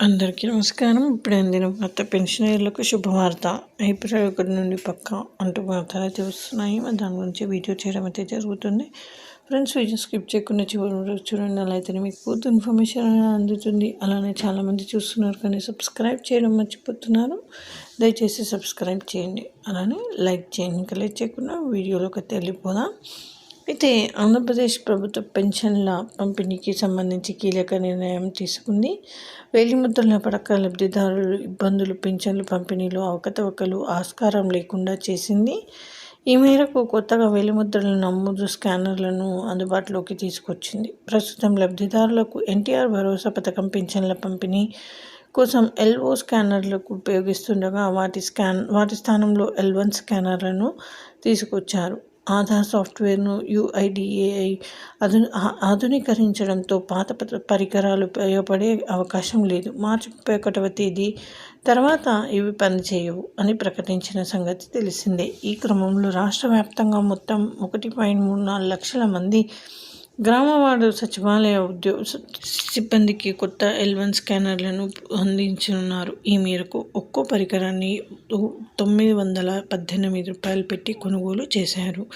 అందరికీ నమస్కారం. ఇప్పుడు అందిన వార్త పెన్షనర్లకు శుభవార్త. ఏప్రిల్ ఒకటి నుండి పక్క అంటూ వార్తలు అయితే వస్తున్నాయి. దాని గురించి వీడియో చేయడం అయితే జరుగుతుంది. ఫ్రెండ్స్ వీడియో స్కిప్ చేయకుండా చివరి చూడండి. అలా అయితే మీకు పూర్తి ఇన్ఫర్మేషన్ అందుతుంది. అలానే చాలామంది చూస్తున్నారు కానీ సబ్స్క్రైబ్ చేయడం మర్చిపోతున్నారు. దయచేసి సబ్స్క్రైబ్ చేయండి. అలానే లైక్ చేయండి. ఇంకా లైక్ చేయకుండా వీడియోలోకి వెళ్ళిపోదాం. అయితే ఆంధ్రప్రదేశ్ ప్రభుత్వ పెన్షన్ల పంపిణీకి సంబంధించి కీలక నిర్ణయం తీసుకుంది. వేలిముద్రల పడక లబ్ధిదారులు ఇబ్బందులు పెన్షన్లు పంపిణీలో అవకతవకలు ఆస్కారం లేకుండా చేసింది. ఈ మేరకు కొత్తగా వేలిముద్రల నమోదు స్కానర్లను అందుబాటులోకి తీసుకొచ్చింది. ప్రస్తుతం లబ్ధిదారులకు ఎన్టీఆర్ భరోసా పథకం పెన్షన్ల పంపిణీ కోసం ఎల్ఓ స్కానర్లకు ఉపయోగిస్తుండగా వాటి స్కాన్ వాటి స్థానంలో ఎల్ వన్ స్కానర్లను తీసుకొచ్చారు. ఆధార్ సాఫ్ట్వేర్ను యుఐడిఏఐ అధు ఆధునీకరించడంతో పాత పరికరాలు ఉపయోగపడే అవకాశం లేదు. మార్చి ముప్పై ఒకటవ తేదీ తర్వాత ఇవి పనిచేయవు అని ప్రకటించిన సంగతి తెలిసిందే. ఈ క్రమంలో రాష్ట్ర వ్యాప్తంగా మొత్తం ఒకటి పాయింట్ మూడు నాలుగు లక్షల మంది గ్రామవాడు సచివాలయ ఉద్యోగ సిబ్బందికి కొత్త ఎల్వన్ స్కానర్లను అందించనున్నారు. ఈ మేరకు ఒక్కో పరికరాన్ని తొమ్మిది వందల పద్దెనిమిది రూపాయలు పెట్టి కొనుగోలు చేశారు.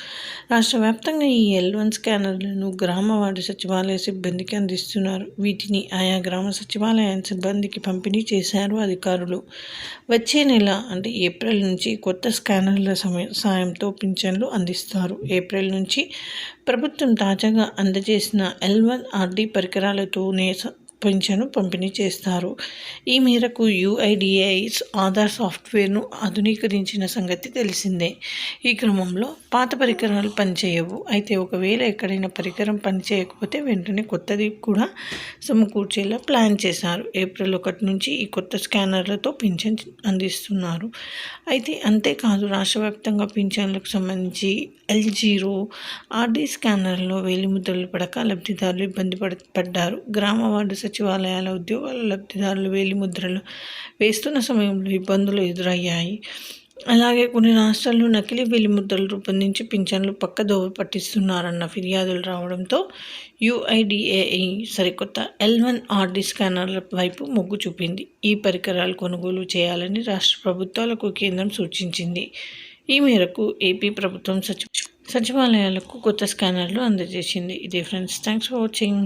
రాష్ట్ర వ్యాప్తంగా ఈ ఎల్వన్ స్కానర్లను గ్రామవాడి సచివాలయ సిబ్బందికి అందిస్తున్నారు. వీటిని ఆయా గ్రామ సచివాలయ సిబ్బందికి పంపిణీ చేశారు అధికారులు. వచ్చే నెల అంటే ఏప్రిల్ నుంచి కొత్త స్కానర్ల సమయ సాయంతో పింఛన్లు అందిస్తారు. ఏప్రిల్ నుంచి ప్రభుత్వం తాజాగా అందజేసిన ఎల్ వన్ ఆర్డీ పరికరాలతోనే meter పింఛను పంపిణీ చేస్తారు. ఈ మేరకు యుఐడిఐస్ ఆధార్ సాఫ్ట్వేర్ను ఆధునీకరించిన సంగతి తెలిసిందే. ఈ క్రమంలో పాత పరికరాలు పనిచేయవు. అయితే ఒకవేళ ఎక్కడైనా పరికరం పనిచేయకపోతే వెంటనే కొత్తది కూడా సమకూర్చేలా ప్లాన్ చేశారు. ఏప్రిల్ ఒకటి నుంచి ఈ కొత్త స్కానర్లతో పింఛన్ అందిస్తున్నారు. అయితే అంతేకాదు రాష్ట్ర వ్యాప్తంగా పింఛన్లకు సంబంధించి ఎల్జీరో ఆర్డీ స్కానర్లో వేలిముద్రలు పడక లబ్ధిదారులు ఇబ్బంది పడ పడ్డారు. గ్రామ వార్డు సచివాలయాల ఉద్యోగాల లబ్ధిదారులు వేలిముద్రలు వేస్తున్న సమయంలో ఇబ్బందులు ఎదురయ్యాయి. అలాగే కొన్ని రాష్ట్రాల్లో నకిలీ వేలిముద్రలు రూపొందించి పింఛన్లు పక్కదోవ పట్టిస్తున్నారన్న ఫిర్యాదులు రావడంతో యుఐడిఏఐ సరికొత్త ఎల్ వన్ ఆర్డీ స్కానర్ల వైపు మొగ్గు చూపింది. ఈ పరికరాలు కొనుగోలు చేయాలని రాష్ట్ర ప్రభుత్వాలకు కేంద్రం సూచించింది. ఈ మేరకు ఏపీ ప్రభుత్వం సచివాలయాలకు కొత్త స్కానర్లు అందజేసింది. ఇదే ఫ్రెండ్స్ థ్యాంక్స్ ఫర్ వాచింగ్.